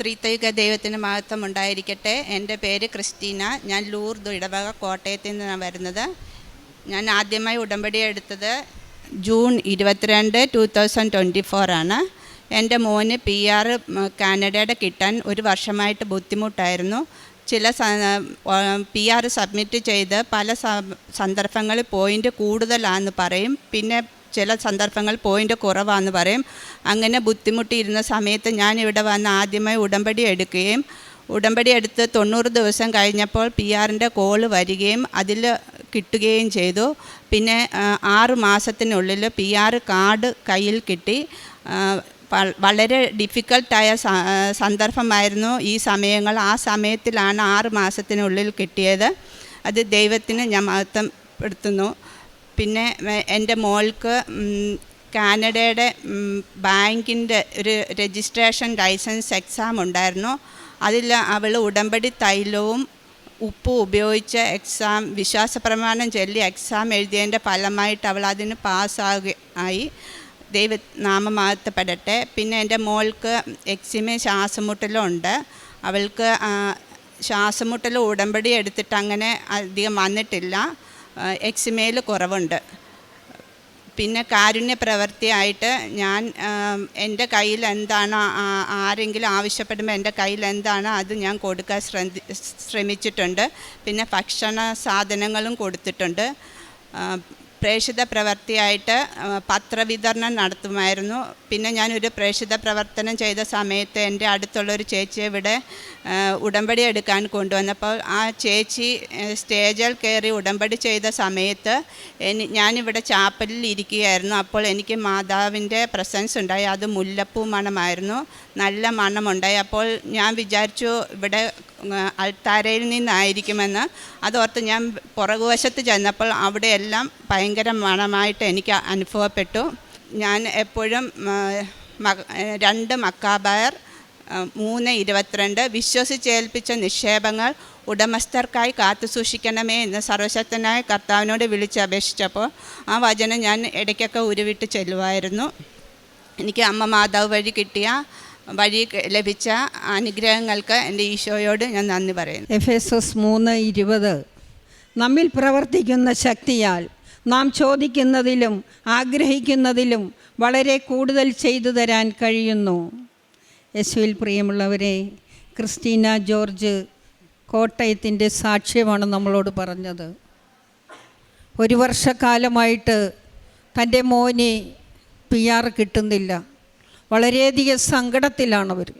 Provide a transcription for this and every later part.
ത്രിത്വൈക ദൈവത്തിന് മഹത്വം ഉണ്ടായിരിക്കട്ടെ എന്റെ പേര് ക്രിസ്റ്റീന. ഞാൻ ലൂർദ് ഇടവക കോട്ടയത്തിൽ നിന്നാണ് വരുന്നത്. ഞാൻ ആദ്യമായി ഉടമ്പടി എടുത്തത് ജൂൺ ഇരുപത്തിരണ്ട് ടു തൗസൻഡ് ട്വന്റി ഫോറാണ് എന്റെ മോന് പി ആർ കാനഡയുടെ കിട്ടാൻ ഒരു വർഷമായിട്ട് ബുദ്ധിമുട്ടായിരുന്നു. ചില പി ആർ സബ്മിറ്റ് ചെയ്ത് പല സന്ദർഭങ്ങളിൽ പോയിന്റ് കൂടുതലാണെന്ന് പറയും. പിന്നെ ചില സന്ദർഭങ്ങൾ പോയിന്റ് കുറവാന്ന് പറയും. അങ്ങനെ ബുദ്ധിമുട്ടിയിരുന്ന സമയത്ത് ഞാൻ ഇവിടെ വന്ന് ആദ്യമായി ഉടമ്പടി എടുക്കുകയും ഉടമ്പടി എടുത്ത് തൊണ്ണൂറ് ദിവസം കഴിഞ്ഞപ്പോൾ പി ആറിന്റെ കോൾ വരികയും അതിൽ കിട്ടുകയും ചെയ്തു. പിന്നെ ആറ് മാസത്തിനുള്ളിൽ പി ആർ കാർഡ് കയ്യിൽ കിട്ടി. വളരെ ഡിഫിക്കൽട്ടായ സന്ദർഭമായിരുന്നു ഈ സമയങ്ങൾ. ആ സമയത്തിലാണ് ആറ് മാസത്തിനുള്ളിൽ കിട്ടിയത്. അത് ദൈവത്തിന് ഞാൻ മഹത്വപ്പെടുത്തുന്നു. പിന്നെ എന്റെ മോൾക്ക് കാനഡയുടെ ബാങ്കിന്റെ ഒരു രജിസ്ട്രേഷൻ ലൈസൻസ് എക്സാം ഉണ്ടായിരുന്നു. അതിൽ അവൾ ഉടമ്പടി തൈലവും ഉപ്പും ഉപയോഗിച്ച് എക്സാം വിശ്വാസ പ്രമാണം ചൊല്ലി എക്സാം എഴുതിയതിന്റെ ഫലമായിട്ട് അവൾ അതിന് പാസ്സാകുക ആയി. ദൈവ നാമമാകത്തപ്പെടട്ടെ പിന്നെ എന്റെ മോൾക്ക് എക്സിമേ ശ്വാസമുട്ടലും ഉണ്ട്. അവൾക്ക് ശ്വാസമുട്ടൽ ഉടമ്പടി എടുത്തിട്ട് അങ്ങനെ അധികം വന്നിട്ടില്ല. എക്സിമയിൽ കുറവുണ്ട്. പിന്നെ കാരുണ്യ പ്രവൃത്തിയായിട്ട് ഞാൻ എന്റെ കയ്യിൽ എന്താണ് ആരെങ്കിലും ആവശ്യപ്പെടുമ്പോൾ എന്റെ കയ്യിൽ എന്താണ് അത് ഞാൻ കൊടുക്കാൻ ശ്രമിച്ചിട്ടുണ്ട്. പിന്നെ ഭക്ഷണ സാധനങ്ങളും കൊടുത്തിട്ടുണ്ട്. പ്രേക്ഷിത പ്രവർത്തിയായിട്ട് പത്രവിതരണം നടത്തുമായിരുന്നു. പിന്നെ ഞാനൊരു പ്രേക്ഷിത പ്രവർത്തനം ചെയ്ത സമയത്ത് എന്റെ അടുത്തുള്ളൊരു ചേച്ചിയെ ഇവിടെ ഉടമ്പടി എടുക്കാൻ കൊണ്ടുവന്നപ്പോൾ ആ ചേച്ചി സ്റ്റേജിൽ കയറി ഉടമ്പടി ചെയ്ത സമയത്ത് എനി ഞാനിവിടെ ചാപ്പലിൽ ഇരിക്കുകയായിരുന്നു. അപ്പോൾ എനിക്ക് മാതാവിന്റെ പ്രസൻസ് ഉണ്ടായി. അത് മുല്ലപ്പൂ മണമായിരുന്നു. നല്ല മണമുണ്ടായി. അപ്പോൾ ഞാൻ വിചാരിച്ചു ഇവിടെ അൾത്താരയിൽ നിന്നായിരിക്കുമെന്ന്. അതോർത്ത് ഞാൻ പുറകുവശത്ത് ചെന്നപ്പോൾ അവിടെയെല്ലാം ഭയങ്കര മണമായിട്ട് എനിക്ക് അനുഭവപ്പെട്ടു. ഞാൻ എപ്പോഴും രണ്ട് മക്കാബയർ മൂന്ന് ഇരുപത്തിരണ്ട് വിശ്വസിച്ചേൽപ്പിച്ച നിക്ഷേപങ്ങൾ ഉടമസ്ഥർക്കായി കാത്തു സൂക്ഷിക്കണമേ എന്ന് സർവശക്തനായ കർത്താവിനോട് വിളിച്ചപേക്ഷിച്ചപ്പോൾ ആ വചനം ഞാൻ ഇടയ്ക്കൊക്കെ ഉരുവിട്ട് ചെല്ലുമായിരുന്നു എനിക്ക് അമ്മ മാതാവ് വഴി കിട്ടിയ വഴി ലഭിച്ച അനുഗ്രഹങ്ങൾക്ക് എന്റെ ഈശോയോട് ഞാൻ നന്ദി പറയുന്നു. എഫ് എസ് എസ് മൂന്ന് ഇരുപത്. നമ്മിൽ പ്രവർത്തിക്കുന്ന ശക്തിയാൽ നാം ചോദിക്കുന്നതിലും ആഗ്രഹിക്കുന്നതിലും വളരെ കൂടുതൽ ചെയ്തു തരാൻ കഴിയുന്നു. യേശുവിൽ പ്രിയമുള്ളവരെ ക്രിസ്റ്റീന ജോർജ് കോട്ടയത്തിന്റെ സാക്ഷ്യമാണ് നമ്മളോട് പറഞ്ഞത്. ഒരു വർഷക്കാലമായിട്ട് തന്റെ മോനെ പി ആർ കിട്ടുന്നില്ല. വളരെയധികം അവർ.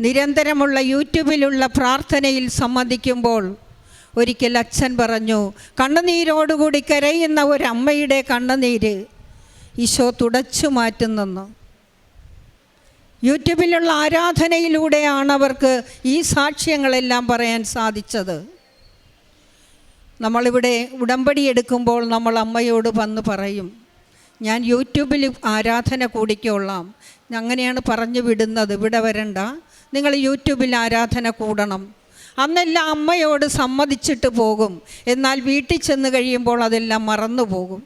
നിരന്തരമുള്ള യൂട്യൂബിലുള്ള പ്രാർത്ഥനയിൽ സംബന്ധിക്കുമ്പോൾ ഒരിക്കൽ അച്ഛൻ പറഞ്ഞു കണ്ണുനീരോടുകൂടി കരയുന്ന ഒരമ്മയുടെ കണ്ണുനീര് ഈശോ തുടച്ചു മാറ്റുന്നെന്ന്. യൂട്യൂബിലുള്ള ആരാധനയിലൂടെയാണ് അവർക്ക് ഈ സാക്ഷ്യങ്ങളെല്ലാം പറയാൻ സാധിച്ചത്. നമ്മളിവിടെ ഉടമ്പടി എടുക്കുമ്പോൾ നമ്മൾ അമ്മയോട് വന്ന് പറയും ഞാൻ യൂട്യൂബിൽ ആരാധന കൂടിക്കൊള്ളാം. അങ്ങനെയാണ് പറഞ്ഞു വിടുന്നത്. ഇവിടെ വരണ്ട. നിങ്ങൾ യൂട്യൂബിൽ ആരാധന കൂടണം. അന്നെല്ലാം അമ്മയോട് സമ്മതിച്ചിട്ട് പോകും. എന്നാൽ വീട്ടിൽ ചെന്ന് കഴിയുമ്പോൾ അതെല്ലാം മറന്നു പോകും.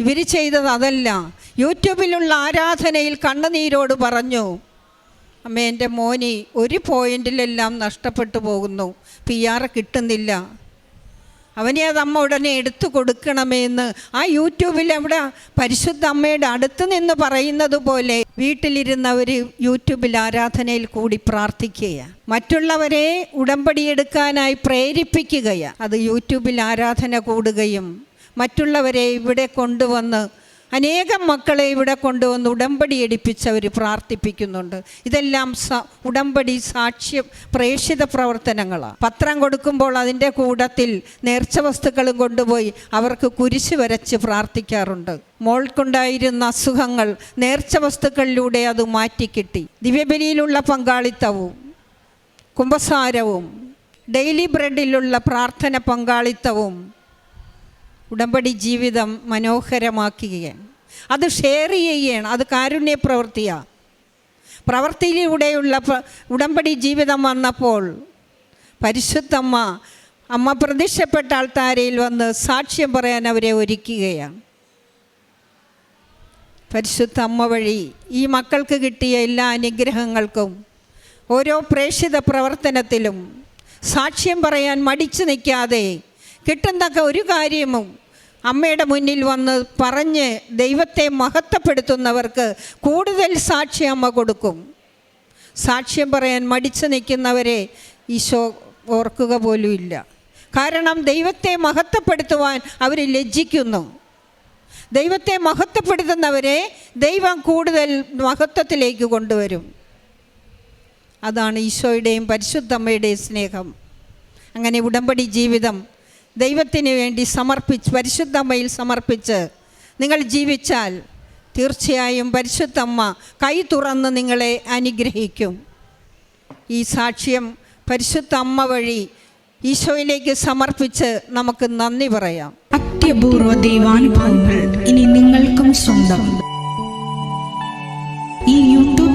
ഇവർ ചെയ്തത് അതല്ല. യൂട്യൂബിലുള്ള ആരാധനയിൽ കണ്ണുനീരോട് പറഞ്ഞു അമ്മ എന്റെ മോനി ഒരു പോയിന്റിലെല്ലാം നഷ്ടപ്പെട്ടു പോകുന്നു. പി ആർ കിട്ടുന്നില്ല. അവനെ അത് അമ്മ ഉടനെ എടുത്തു കൊടുക്കണമേ എന്ന് ആ യൂട്യൂബിൽ അവിടെ പരിശുദ്ധ അമ്മയുടെ അടുത്ത് നിന്ന് പറയുന്നത് പോലെ വീട്ടിലിരുന്നവർ യൂട്യൂബിൽ ആരാധനയിൽ കൂടി പ്രാർത്ഥിക്കുകയാണ് മറ്റുള്ളവരെ ഉടമ്പടിയെടുക്കാനായി പ്രേരിപ്പിക്കുകയാണ് അത് യൂട്യൂബിൽ ആരാധന കൂടുകയും മറ്റുള്ളവരെ ഇവിടെ കൊണ്ടുവന്ന് അനേകം മക്കളെ ഇവിടെ കൊണ്ടുവന്ന് ഉടമ്പടി എടുപ്പിച്ചവർ പ്രാർത്ഥിപ്പിക്കുന്നുണ്ട്. ഇതെല്ലാം ഉടമ്പടി സാക്ഷ്യം പ്രേക്ഷിത പ്രവർത്തനങ്ങളാണ് പത്രം കൊടുക്കുമ്പോൾ അതിന്റെ കൂടത്തിൽ നേർച്ച വസ്തുക്കളും കൊണ്ടുപോയി അവർക്ക് കുരിശ് വരച്ച് പ്രാർത്ഥിക്കാറുണ്ട്. മോൾക്കുണ്ടായിരുന്ന അസുഖങ്ങൾ നേർച്ച വസ്തുക്കളിലൂടെ അത് മാറ്റിക്കിട്ടി. ദിവ്യബലിയിലുള്ള പങ്കാളിത്തവും കുംഭസാരവും ഡെയിലി ബ്രെഡിലുള്ള പ്രാർത്ഥന പങ്കാളിത്തവും ഉടമ്പടി ജീവിതം മനോഹരമാക്കുകയാണ്. അത് ഷെയർ ചെയ്യുകയാണ്. അത് കാരുണ്യ പ്രവൃത്തിയാണ് പ്രവൃത്തിയിലൂടെയുള്ള ഉടമ്പടി ജീവിതം വന്നപ്പോൾ പരിശുദ്ധമ്മ അമ്മ പ്രതീക്ഷപ്പെട്ട ആൾത്താരയിൽ വന്ന് സാക്ഷ്യം പറയാൻ അവരെ ഒരുക്കുകയാണ്. പരിശുദ്ധ അമ്മ വഴി ഈ മക്കൾക്ക് കിട്ടിയ എല്ലാ അനുഗ്രഹങ്ങൾക്കും ഓരോ പ്രേക്ഷിത പ്രവർത്തനത്തിലും സാക്ഷ്യം പറയാൻ മടിച്ചു നിൽക്കാതെ കിട്ടുന്നൊക്കെ ഒരു കാര്യവും അമ്മയുടെ മുന്നിൽ വന്ന് പറഞ്ഞ് ദൈവത്തെ മഹത്വപ്പെടുത്തുന്നവർക്ക് കൂടുതൽ സാക്ഷി അമ്മ കൊടുക്കും. സാക്ഷ്യം പറയാൻ മടിച്ചു നിൽക്കുന്നവരെ ഈശോ ഓർക്കുക പോലുമില്ല കാരണം ദൈവത്തെ മഹത്വപ്പെടുത്തുവാൻ അവർ ലജ്ജിക്കുന്നു. ദൈവത്തെ മഹത്വപ്പെടുത്തുന്നവരെ ദൈവം കൂടുതൽ മഹത്വത്തിലേക്ക് കൊണ്ടുവരും. അതാണ് ഈശോയുടെയും പരിശുദ്ധമ്മയുടെയും സ്നേഹം. അങ്ങനെ ഉടമ്പടി ജീവിതം ദൈവത്തിന് വേണ്ടി സമർപ്പിച്ച് പരിശുദ്ധമ്മയിൽ സമർപ്പിച്ച് നിങ്ങൾ ജീവിച്ചാൽ തീർച്ചയായും പരിശുദ്ധമ്മ കൈ തുറന്ന് നിങ്ങളെ അനുഗ്രഹിക്കും. ഈ സാക്ഷ്യം പരിശുദ്ധ അമ്മ വഴി ഈശോയിലേക്ക് സമർപ്പിച്ച് നമുക്ക് നന്ദി പറയാം. അത്യപൂർവ ദൈവാനുഭവങ്ങൾ ഇനി നിങ്ങൾക്കും സ്വന്തം.